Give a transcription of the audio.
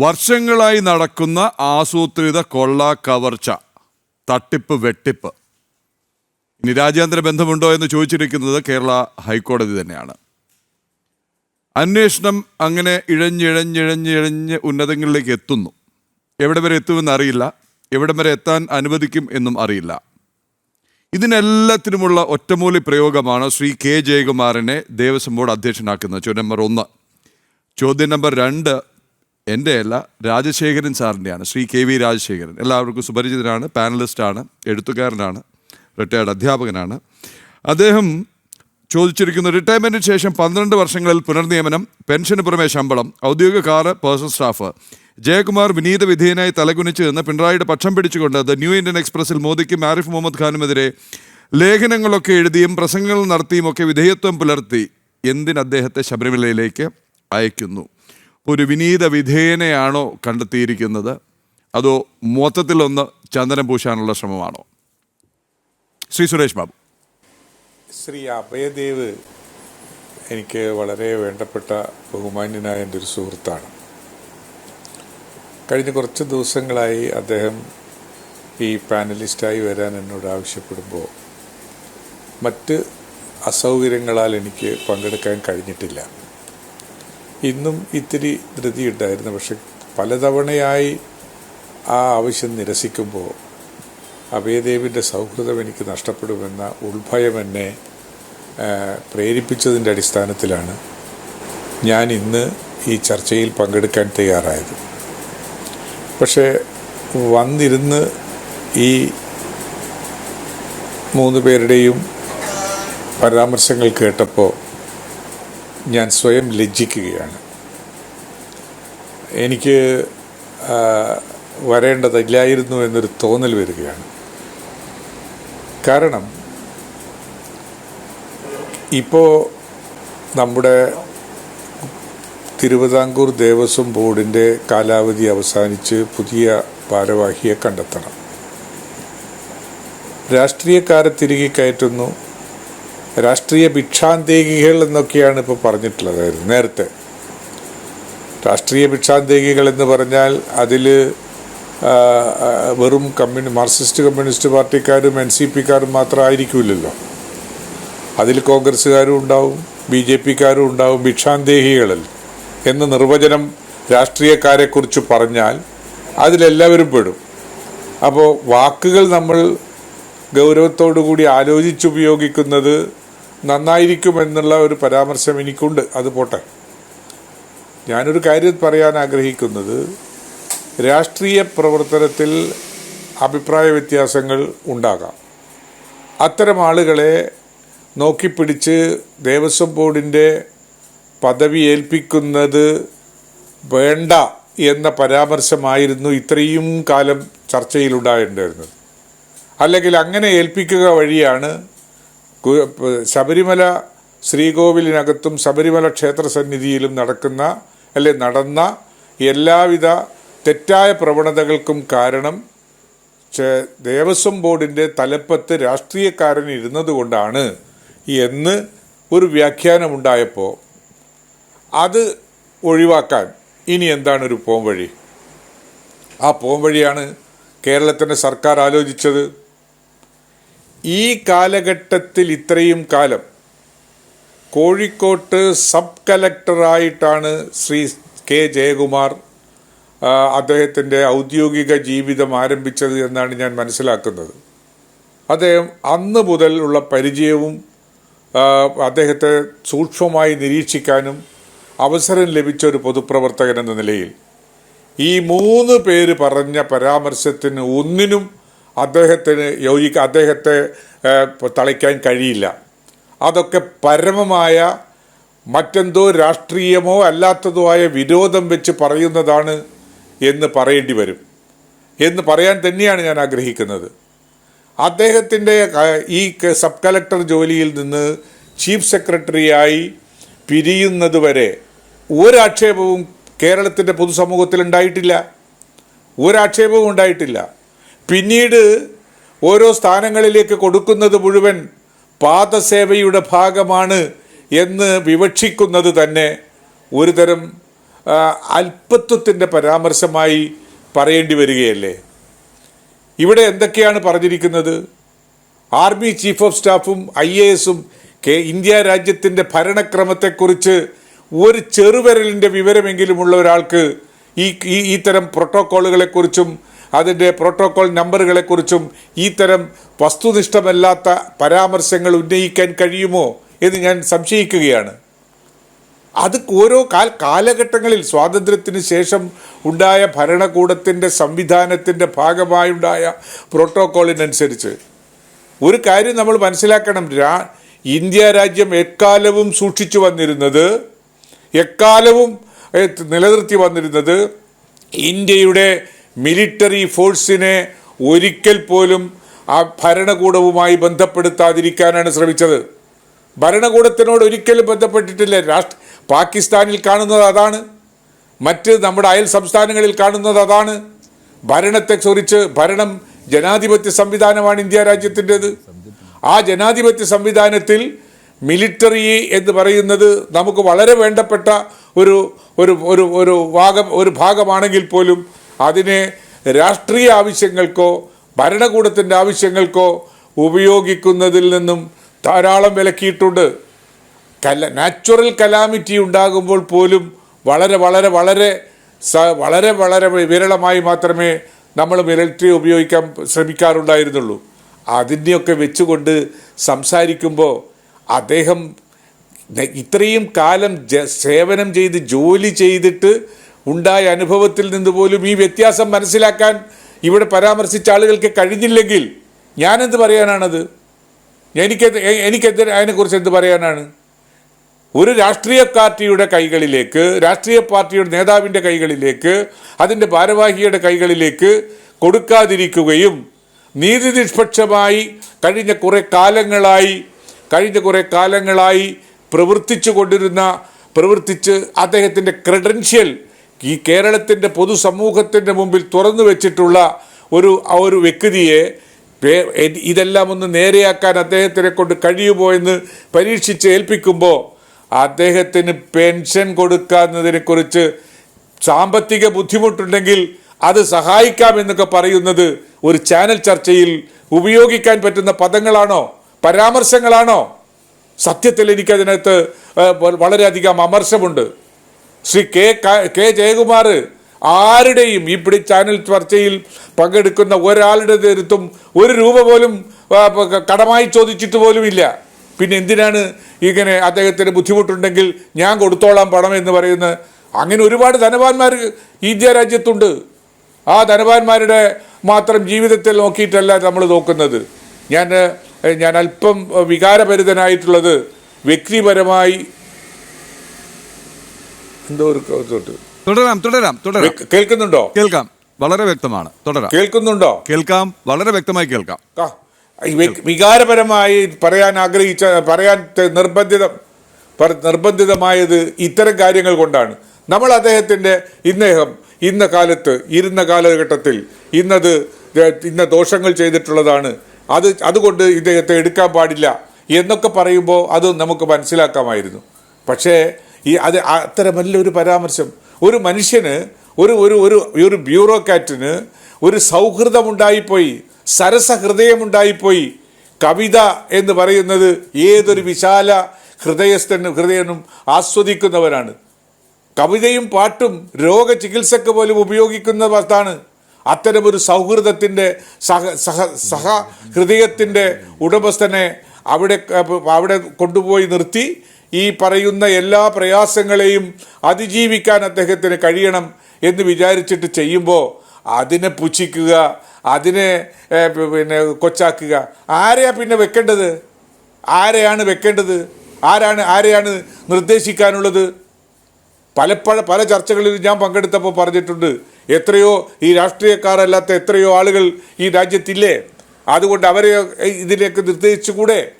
വർഷങ്ങളായി നടക്കുന്ന ആസൂത്രിത കൊള്ള കവർച്ച തട്ടിപ്പ് വെട്ടിപ്പ്. ഇനി രാജ്യാന്തര ബന്ധമുണ്ടോ എന്ന് ചോദിച്ചിരിക്കുന്നത് കേരള ഹൈക്കോടതി തന്നെയാണ്. അന്വേഷണം അങ്ങനെ ഇഴഞ്ഞിഴഞ്ഞിഴഞ്ഞിഴഞ്ഞ് ഉന്നതങ്ങളിലേക്ക് എത്തുന്നു. എവിടെ വരെ എത്തുമെന്ന് അറിയില്ല. എവിടെ വരെ എത്താൻ അനുവദിക്കും എന്നും അറിയില്ല. ഇതിനെല്ലാത്തിനുമുള്ള ഒറ്റമൂലി പ്രയോഗമാണ് ശ്രീ കെ ജയകുമാറിനെ ദേവസ്വം ബോർഡ് അധ്യക്ഷനാക്കുന്നത് ചോദ്യം നമ്പർ ഒന്ന്. ചോദ്യം നമ്പർ രണ്ട് എന്റെ അല്ല രാജശേഖരൻ സാറിന്റെയാണ് ശ്രീ കെ വി രാജശേഖരൻ. എല്ലാവർക്കും സുപരിചിതനാണ് പാനലിസ്റ്റാണ് എഴുത്തുകാരനാണ് റിട്ടയർഡ് അധ്യാപകനാണ്. അദ്ദേഹം ചോദിച്ചിരിക്കുന്നു റിട്ടയർമെന്റിന് ശേഷം പന്ത്രണ്ട് വർഷങ്ങളിൽ പുനർനിയമനം പെൻഷന് പുറമെ ശമ്പളം ഔദ്യോഗിക കാറ് പേഴ്സണൽ സ്റ്റാഫ്. ജയകുമാർ വിനീത വിധേയനായി തലകുനിച്ച് നിന്ന് പിണറായിയുടെ പക്ഷം പിടിച്ചുകൊണ്ട് ദ ന്യൂ ഇന്ത്യൻ എക്സ്പ്രസിൽ മോദിക്കും ആരിഫ് മുഹമ്മദ് ഖാനുമെതിരെ ലേഖനങ്ങളൊക്കെ എഴുതിയും പ്രസംഗങ്ങൾ നടത്തിയും ഒക്കെ വിധേയത്വം പുലർത്തി എന്തിന് അദ്ദേഹത്തെ ശബരിമലയിലേക്ക് അയക്കുന്നു? ഒരു വിനീത വിധേയനെയാണോ കണ്ടെത്തിയിരിക്കുന്നത്? അതോ മൊത്തത്തിലൊന്ന് ചന്ദനം പൂശാനുള്ള ശ്രമമാണോ? ശ്രീ സുരേഷ് ബാബു. ശ്രീ അഭയദേവ് എനിക്ക് വളരെ വേണ്ടപ്പെട്ട ബഹുമാന്യനായ എന്റെ ഒരു സുഹൃത്താണ്. കഴിഞ്ഞ കുറച്ച് ദിവസങ്ങളായി അദ്ദേഹം ഈ പാനലിസ്റ്റായി വരാൻ എന്നോട് ആവശ്യപ്പെടുമ്പോൾ മറ്റ് അസൗകര്യങ്ങളാൽ എനിക്ക് പങ്കെടുക്കാൻ കഴിഞ്ഞിട്ടില്ല. ഇന്നും ഇത്തിരി ധൃതിയുണ്ടായിരുന്നു. പക്ഷെ പലതവണയായി ആ ആവശ്യം നിരസിക്കുമ്പോൾ അഭയദേവിന്റെ സൗഹൃദം എനിക്ക് നഷ്ടപ്പെടുമെന്ന ഉൾഭയം എന്നെ പ്രേരിപ്പിച്ചതിന്റെ അടിസ്ഥാനത്തിലാണ് ഞാൻ ഇന്ന് ഈ ചർച്ചയിൽ പങ്കെടുക്കാൻ തയ്യാറായത്. പക്ഷേ വന്നിരുന്ന് ഈ മൂന്ന് പേരുടെയും പരാമർശങ്ങൾ കേട്ടപ്പോൾ ഞാൻ സ്വയം ലജ്ജിക്കുകയാണ്. എനിക്ക് വരേണ്ടതില്ലായിരുന്നു എന്നൊരു തോന്നൽ വരികയാണ്. കാരണം ഇപ്പോൾ നമ്മുടെ തിരുവിതാംകൂർ ദേവസ്വം ബോർഡിന്റെ കാലാവധി അവസാനിച്ച് പുതിയ ഭാരവാഹിയെ കണ്ടെത്തണം. രാഷ്ട്രീയക്കാരെ തിരികെ കയറ്റുന്നു. രാഷ്ട്രീയ ഭിക്ഷാന്തേകികൾ എന്നൊക്കെയാണ് ഇപ്പോൾ പറഞ്ഞിട്ടുള്ളത്. നേരത്തെ. രാഷ്ട്രീയ ഭിക്ഷാന്തേകികൾ എന്ന് പറഞ്ഞാൽ അതിൽ വെറും കമ്മ്യൂണി മാർക്സിസ്റ്റ് കമ്മ്യൂണിസ്റ്റ് പാർട്ടിക്കാരും എൻ സി പിക്കാരും മാത്രമായിരിക്കില്ലല്ലോ അതിൽ കോൺഗ്രസ്സുകാരും ഉണ്ടാവും ബി ജെ പിക്കാരും ഉണ്ടാവും ഭിക്ഷാന്തേഹികളിൽ എന്ന നിർവചനം രാഷ്ട്രീയക്കാരെക്കുറിച്ച് പറഞ്ഞാൽ അതിലെല്ലാവരും പെടും. അപ്പോൾ വാക്കുകൾ നമ്മൾ ഗൗരവത്തോടു കൂടി ആലോചിച്ചുപയോഗിക്കുന്നത് നന്നായിരിക്കുമെന്നുള്ള ഒരു പരാമർശം എനിക്കുണ്ട്. അത് പോട്ടെ. ഞാനൊരു കാര്യം പറയാൻ ആഗ്രഹിക്കുന്നത് രാഷ്ട്രീയ പ്രവർത്തനത്തിൽ അഭിപ്രായ വ്യത്യാസങ്ങൾ ഉണ്ടാകാം. അത്തരം ആളുകളെ നോക്കിപ്പിടിച്ച് ദേവസ്വം ബോർഡിന്റെ പദവി ഏൽപ്പിക്കുന്നത് വേണ്ട എന്ന പരാമർശമായിരുന്നു ഇത്രയും കാലം ചർച്ചയിലുണ്ടായിട്ടുണ്ടായിരുന്നത് അല്ലെങ്കിൽ അങ്ങനെ ഏൽപ്പിക്കുക വഴിയാണ് ശബരിമല ശ്രീകോവിലിനകത്തും ശബരിമല ക്ഷേത്ര സന്നിധിയിലും നടക്കുന്ന അല്ലെ നടന്ന എല്ലാവിധ തെറ്റായ പ്രവണതകൾക്കും കാരണം ദേവസ്വം ബോർഡിന്റെ തലപ്പത്ത് രാഷ്ട്രീയക്കാരൻ ഇരുന്നത് കൊണ്ടാണ് എന്ന് ഒരു വ്യാഖ്യാനമുണ്ടായപ്പോൾ അത് ഒഴിവാക്കാൻ ഇനി എന്താണ് ഒരു പോംവഴി? ആ പോംവഴിയാണ് കേരളത്തിന്റെ സർക്കാർ ആലോചിച്ചത്. ഈ കാലഘട്ടത്തിൽ ഇത്രയും കാലം കോഴിക്കോട്ട് സബ് കലക്ടറായിട്ടാണ് ശ്രീ കെ ജയകുമാർ അദ്ദേഹത്തിന്റെ ഔദ്യോഗിക ജീവിതം ആരംഭിച്ചത് എന്നാണ് ഞാൻ മനസ്സിലാക്കുന്നത്. അദ്ദേഹം അന്ന് മുതൽ ഉള്ള പരിചയവും അദ്ദേഹത്തെ സൂക്ഷ്മമായി നിരീക്ഷിക്കാനും അവസരം ലഭിച്ച ഒരു പൊതുപ്രവർത്തകൻ എന്ന നിലയിൽ ഈ മൂന്ന് പേര് പറഞ്ഞ പരാമർശത്തിന് ഒന്നിനും അദ്ദേഹത്തിന് യോജിക്ക അദ്ദേഹത്തെ തളയ്ക്കാൻ കഴിയില്ല. അതൊക്കെ പരമമായ മറ്റെന്തോ രാഷ്ട്രീയമോ അല്ലാത്തതോ ആയ വിരോധം വെച്ച് പറയുന്നതാണ് എന്ന് പറയേണ്ടി വരും. എന്ന് പറയാൻ തന്നെയാണ് ഞാൻ ആഗ്രഹിക്കുന്നത്. അദ്ദേഹത്തിന്റെ ഈ സബ് കലക്ടർ ജോലിയിൽ നിന്ന് ചീഫ് സെക്രട്ടറിയായി പിരിയുന്നത് വരെ ഒരാക്ഷേപവും കേരളത്തിന്റെ പൊതുസമൂഹത്തിൽ ഉണ്ടായിട്ടില്ല. ഒരാക്ഷേപവും ഉണ്ടായിട്ടില്ല. പിന്നീട് ഓരോ സ്ഥാനങ്ങളിലേക്ക് കൊടുക്കുന്നത് മുഴുവൻ പാദസേവയുടെ ഭാഗമാണ് എന്ന് വിവക്ഷിക്കുന്നത് തന്നെ ഒരുതരം അല്പത്വത്തിന്റെ പരാമർശമായി പറയേണ്ടി വരികയല്ലേ? ഇവിടെ എന്തൊക്കെയാണ് പറഞ്ഞിരിക്കുന്നത്? ആർമി ചീഫ് ഓഫ് സ്റ്റാഫും ഐ എ എസും കെ ഇന്ത്യ രാജ്യത്തിന്റെ ഭരണക്രമത്തെക്കുറിച്ച് ഒരു ചെറുവിരലിന്റെ വിവരമെങ്കിലുമുള്ള ഒരാൾക്ക് ഈ ഈ ഇത്തരം പ്രോട്ടോക്കോളുകളെക്കുറിച്ചും അതിന്റെ പ്രോട്ടോകോൾ നമ്പറുകളെക്കുറിച്ചും ഈ തരം വസ്തുനിഷ്ഠമല്ലാത്ത പരാമർശങ്ങൾ ഉന്നയിക്കാൻ കഴിയുമോ എന്ന് ഞാൻ സംശയിക്കുകയാണ്. അത് ഓരോ കാൽ കാലഘട്ടങ്ങളിൽ സ്വാതന്ത്ര്യത്തിന് ശേഷം ഉണ്ടായ ഭരണകൂടത്തിന്റെ സംവിധാനത്തിന്റെ ഭാഗമായുണ്ടായ പ്രോട്ടോകോളിനനുസരിച്ച്. ഒരു കാര്യം നമ്മൾ മനസ്സിലാക്കണം. രാ ഇന്ത്യ രാജ്യം എക്കാലവും സൂക്ഷിച്ചു വന്നിരുന്നത് എക്കാലവും നിലനിർത്തി വന്നിരുന്നത് ഇന്ത്യയുടെ മിലിറ്ററി ഫോഴ്സിനെ ഒരിക്കൽ പോലും ആ ഭരണകൂടവുമായി ബന്ധപ്പെടുത്താതിരിക്കാനാണ് ശ്രമിച്ചത്. ഭരണകൂടത്തിനോട് ഒരിക്കലും ബന്ധപ്പെട്ടിട്ടില്ല. രാഷ്ട്ര പാകിസ്ഥാനിൽ കാണുന്നത് അതാണ്. മറ്റ് നമ്മുടെ അയൽ സംസ്ഥാനങ്ങളിൽ കാണുന്നത് അതാണ്. ഭരണത്തെ കുറിച്ച് ഭരണം ജനാധിപത്യ സംവിധാനമാണ് ഇന്ത്യ രാജ്യത്തിന്റെത്. ആ ജനാധിപത്യ സംവിധാനത്തിൽ മിലിറ്ററി എന്ന് പറയുന്നത് നമുക്ക് വളരെ വേണ്ടപ്പെട്ട ഒരു ഒരു ഒരു ഒരു ഭാഗം ഒരു ഭാഗമാണെങ്കിൽ പോലും അതിനെ രാഷ്ട്രീയ ആവശ്യങ്ങൾക്കോ ഭരണകൂടത്തിന്റെ ആവശ്യങ്ങൾക്കോ ഉപയോഗിക്കുന്നതിൽ നിന്നും ധാരാളം വിലക്കിയിട്ടുണ്ട്. കല നാച്ചുറൽ കലാമിറ്റി ഉണ്ടാകുമ്പോൾ പോലും വളരെ വളരെ വളരെ വളരെ വളരെ വിരളമായി മാത്രമേ നമ്മൾ മിലിറ്ററി ഉപയോഗിക്കാൻ ശ്രമിക്കാറുണ്ടായിരുന്നുള്ളൂ. അതിനെയൊക്കെ വെച്ചുകൊണ്ട് സംസാരിക്കുമ്പോൾ അദ്ദേഹം ഇത്രയും കാലം സേവനം ചെയ്ത് ജോലി ചെയ്തിട്ട് ഉണ്ടായ അനുഭവത്തിൽ നിന്ന് പോലും ഈ വ്യത്യാസം മനസ്സിലാക്കാൻ ഇവിടെ പരാമർശിച്ച ആളുകൾക്ക് കഴിഞ്ഞില്ലെങ്കിൽ ഞാനെന്ത് പറയാനാണത്? എനിക്ക് എനിക്ക് എനിക്കെന്ത് അതിനെക്കുറിച്ച് എന്ത് പറയാനാണ്? ഒരു രാഷ്ട്രീയ പാർട്ടിയുടെ കൈകളിലേക്ക് രാഷ്ട്രീയ പാർട്ടിയുടെ നേതാവിന്റെ കൈകളിലേക്ക് അതിന്റെ ഭാരവാഹിയുടെ കൈകളിലേക്ക് കൊടുക്കാതിരിക്കുകയും നീതിനിഷ്പക്ഷമായി കഴിഞ്ഞ കുറേ കാലങ്ങളായി കഴിഞ്ഞ കുറേ കാലങ്ങളായി പ്രവർത്തിച്ചു കൊണ്ടിരുന്ന പ്രവർത്തിച്ച് അദ്ദേഹത്തിന്റെ ക്രെഡൻഷ്യൽ ഈ കേരളത്തിന്റെ പൊതുസമൂഹത്തിന്റെ മുമ്പിൽ തുറന്നു വെച്ചിട്ടുള്ള ഒരു ഒരു വ്യക്തിയെ ഇതെല്ലാം ഒന്ന് നേരെയാക്കാൻ അദ്ദേഹത്തിനെ കൊണ്ട് കഴിയുമോ എന്ന് പരീക്ഷിച്ച് ഏൽപ്പിക്കുമ്പോൾ അദ്ദേഹത്തിന് പെൻഷൻ കൊടുക്കുന്നതിനെക്കുറിച്ച് സാമ്പത്തിക ബുദ്ധിമുട്ടുണ്ടെങ്കിൽ അത് സഹായിക്കാമെന്നൊക്കെ പറയുന്നത് ഒരു ചാനൽ ചർച്ചയിൽ ഉപയോഗിക്കാൻ പറ്റുന്ന പദങ്ങളാണോ? പരാമർശങ്ങളാണോ? സത്യത്തിൽ എനിക്കതിനകത്ത് വളരെയധികം അമർശമുണ്ട്. ശ്രീ കെ ക- ജയകുമാർ ആരുടെയും ഈ പിടി ചാനൽ ചർച്ചയിൽ പങ്കെടുക്കുന്ന ഒരാളുടെ നേതൃത്വം ഒരു രൂപ പോലും കടമായി ചോദിച്ചിട്ട് പോലുമില്ല. പിന്നെ എന്തിനാണ് ഇങ്ങനെ അദ്ദേഹത്തിന് ബുദ്ധിമുട്ടുണ്ടെങ്കിൽ ഞാൻ കൊടുത്തോളാം പണം എന്ന് പറയുന്ന? അങ്ങനെ ഒരുപാട് ധനവാന്മാർ ഇന്ത്യ രാജ്യത്തുണ്ട്. ആ ധനവാന്മാരുടെ മാത്രം ജീവിതത്തിൽ നോക്കിയിട്ടല്ല നമ്മൾ നോക്കുന്നത്. ഞാൻ ഞാൻ അല്പം വികാരഭരിതനായിട്ടുള്ളത് വ്യക്തിപരമായി എന്തോ ഒരു തൊട്ട് തുടരാം തുടരാം തുടരാം. കേൾക്കുന്നുണ്ടോ? കേൾക്കാം. വളരെ വ്യക്തമാണ്. തുടരാം. കേൾക്കുന്നുണ്ടോ? കേൾക്കാം. വളരെ വ്യക്തമായി കേൾക്കാം. വികാരപരമായി പറയാൻ ആഗ്രഹിച്ച പറയാൻ നിർബന്ധിത നിർബന്ധിതമായത് ഇത്തരം കാര്യങ്ങൾ കൊണ്ടാണ്. നമ്മൾ അദ്ദേഹത്തിന്റെ ഇദ്ദേഹം ഇന്ന കാലത്ത് ഇരുന്ന കാലഘട്ടത്തിൽ ഇന്നത് ഇന്ന ദോഷങ്ങൾ ചെയ്തിട്ടുള്ളതാണ്. അത് അതുകൊണ്ട് ഇദ്ദേഹത്തെ എടുക്കാൻ പാടില്ല എന്നൊക്കെ പറയുമ്പോൾ അത് നമുക്ക് മനസ്സിലാക്കാമായിരുന്നു. പക്ഷേ ഈ അത് അത്തരമല്ല ഒരു പരാമർശം. ഒരു മനുഷ്യന് ഒരു ഒരു ഒരു ഒരു ബ്യൂറോക്രാറ്റിന് ഒരു സൗഹൃദമുണ്ടായിപ്പോയി സരസഹൃദയമുണ്ടായിപ്പോയി. കവിത എന്ന് പറയുന്നത് ഏതൊരു വിശാല ഹൃദയസ്ഥനും ഹൃദയനും ആസ്വദിക്കുന്നവരാണ്. കവിതയും പാട്ടും രോഗചികിത്സക്ക് പോലും ഉപയോഗിക്കുന്നതാണ്. അത്തരമൊരു സൗഹൃദത്തിന്റെ സഹ സഹ സഹ ഹൃദയത്തിന്റെ ഉടമസ്ഥനെ അവിടെ അവിടെ കൊണ്ടുപോയി നിർത്തി ഈ പറയുന്ന എല്ലാ പ്രയാസങ്ങളെയും അതിജീവിക്കാൻ അദ്ദേഹത്തിന് കഴിയണം എന്ന് വിചാരിച്ചിട്ട് ചെയ്യുമ്പോൾ അതിനെ പുച്ഛിക്കുക അതിനെ പിന്നെ കൊച്ചാക്കുക. ആരെയാ പിന്നെ വെക്കേണ്ടത്? ആരെയാണ് വെക്കേണ്ടത്? ആരാണ് ആരെയാണ് നിർദ്ദേശിക്കാനുള്ളത്? പലപ്പോഴും പല ചർച്ചകളിലും ഞാൻ പങ്കെടുത്തപ്പോൾ പറഞ്ഞിട്ടുണ്ട്. എത്രയോ ഈ രാഷ്ട്രീയക്കാരല്ലാത്ത എത്രയോ ആളുകൾ ഈ രാജ്യത്തില്ലേ? അതുകൊണ്ട് അവരെ ഇതിലേക്ക് നിർദ്ദേശിച്ചുകൂടെ?